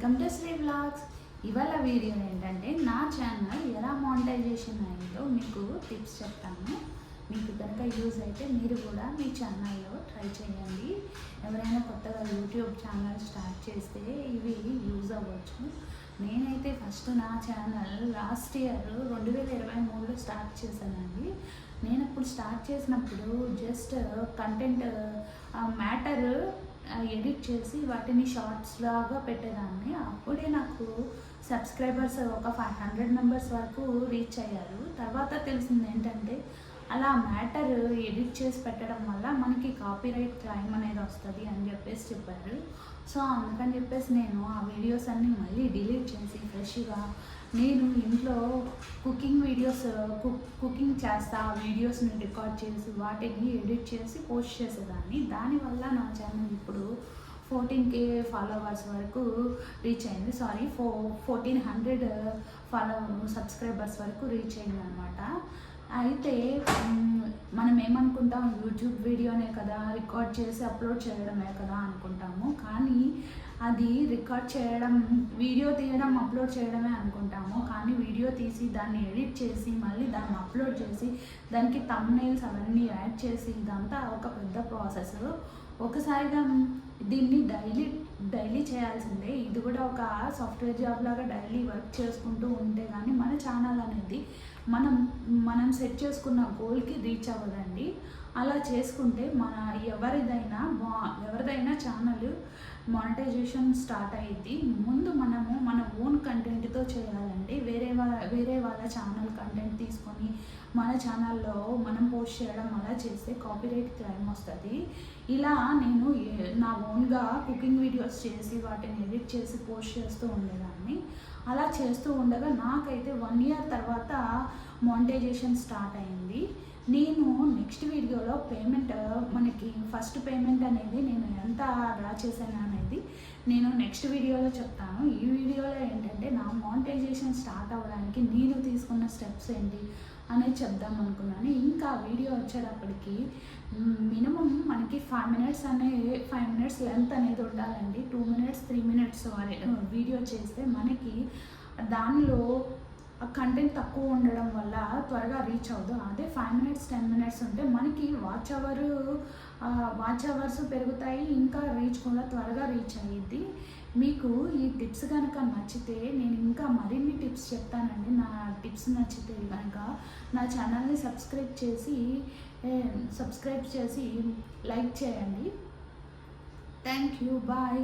Welcome to Sri blogs ఇవాళ video ఏంటంటే నా ఛానల్ ఎలా మానిటైజేషన్ అయిందో మీకు టిప్స్ చెప్తాను. మీకు కనుక యూజ్ అయితే మీరు కూడా మీ ఛానల్లో ట్రై చేయండి. ఎవరైనా కొత్తగా యూట్యూబ్ ఛానల్ స్టార్ట్ చేస్తే ఇవి యూజ్ అవ్వచ్చు. నేనైతే ఫస్ట్ నా ఛానల్ లాస్ట్ ఇయర్ రెండు వేల ఇరవై మూడులో స్టార్ట్ చేశానండి. నేను అప్పుడు స్టార్ట్ చేసినప్పుడు జస్ట్ కంటెంట్ మ్యాటర్ ఎడిట్ చేసి వాటిని షార్ట్స్ లాగా పెట్టేదాన్ని. అప్పుడే నాకు సబ్స్క్రైబర్స్ ఒక ఫైవ్ హండ్రెడ్ మెంబర్స్ వరకు రీచ్ అయ్యారు. తర్వాత తెలిసింది ఏంటంటే అలా మ్యాటర్ ఎడిట్ చేసి పెట్టడం వల్ల మనకి కాపీరైట్ క్లైమ్ అనేది వస్తుంది అని చెప్పేసి చెప్పారు. సో అందుకని చెప్పేసి నేను ఆ వీడియోస్ అన్నీ మళ్ళీ డిలీట్ చేసి ఫ్రెష్గా నేను ఇంట్లో కుకింగ్ వీడియోస్ కుక్ కుకింగ్ చేస్తా ఆ వీడియోస్ని రికార్డ్ చేసి వాటిని ఎడిట్ చేసి పోస్ట్ చేసేదాన్ని. దానివల్ల నా ఛానల్ ఇప్పుడు ఫోర్టీన్ కే ఫాలోవర్స్ వరకు రీచ్ అయింది. Sorry fo fourteen hundred uh, follow subscribers వరకు రీచ్ అయింది అనమాట అయితే మనం ఏమనుకుంటాం యూట్యూబ్ వీడియోనే కదా రికార్డ్ చేసి అప్లోడ్ చేయడమే కదా అనుకుంటాము. కానీ అది రికార్డ్ చేయడం వీడియో తీయడం అప్లోడ్ చేయడమే అనుకుంటాము. కానీ వీడియో తీసి దాన్ని ఎడిట్ చేసి మళ్ళీ దాన్ని అప్లోడ్ చేసి దానికి తమ్నైల్స్ అవన్నీ యాడ్ చేసి ఇదంతా ఒక పెద్ద ప్రాసెస్. ఒకసారిగా దీన్ని డైలీ డైలీ చేయాల్సిందే. ఇది కూడా ఒక సాఫ్ట్వేర్ జాబ్ లాగా డైలీ వర్క్ చేసుకుంటూ ఉంటే కానీ మన ఛానల్ అనేది మనం మనం సెట్ చేసుకున్న గోల్కి రీచ్ అవ్వదండి. అలా చేసుకుంటే మన ఎవరిదైనా మా- ఎవరిదైనా ఛానల్ మానిటైజేషన్ స్టార్ట్ అయ్యింది ముందు మనము మన ఓన్ కంటెంట్తో చేయాలి. వాళ్ళ ఛానల్ కంటెంట్ తీసుకొని మన ఛానల్లో మనం పోస్ట్ చేయడం అలా చేస్తే కాపీరైట్ క్లైమ్ వస్తుంది. ఇలా నేను నా ఓన్గా కుకింగ్ వీడియోస్ చేసి వాటిని ఎడిట్ చేసి పోస్ట్ చేస్తూ ఉండేదాన్ని. అలా చేస్తూ ఉండగా నాకైతే వన్ ఇయర్ తర్వాత మానిటైజేషన్ స్టార్ట్ అయింది. నేను నెక్స్ట్ వీడియోలో పేమెంట్ మనకి ఫస్ట్ పేమెంట్ అనేది నేను ఎంత డ్రా చేశాను అనేది నేను నెక్స్ట్ వీడియోలో చెప్తాను. ఈ వీడియో మానిటైజేషన్ స్టార్ట్ అవ్వడానికి నేను తీసుకున్న స్టెప్స్ ఏంటి అనేది చెప్దాం అనుకున్నాను. ఇంకా వీడియో వచ్చేటప్పటికి మినిమం మనకి ఫైవ్ మినిట్స్ అనే ఫైవ్ మినిట్స్ లెంత్ అనేది ఉండాలండి. Two minutes three minutes video చేస్తే మనకి దానిలో ఆ కంటెంట్ తక్కువ ఉండడం వల్ల త్వరగా రీచ్ అవ్వదు. అదే ఫైవ్ మినిట్స్ టెన్ మినిట్స్ ఉంటే మనకి వాచ్ అవర్ వాచ్ అవర్స్ పెరుగుతాయి ఇంకా రీచ్ కూడా త్వరగా రీచ్ అయ్యిద్ది మీకు ఈ టిప్స్ కనుక నచ్చితే నేను ఇంకా మరిన్ని టిప్స్ చెప్తానండి. నా టిప్స్ నచ్చితే కనుక నా ఛానల్ని సబ్స్క్రైబ్ చేసి సబ్స్క్రైబ్ చేసి లైక్ చేయండి. Thank you bye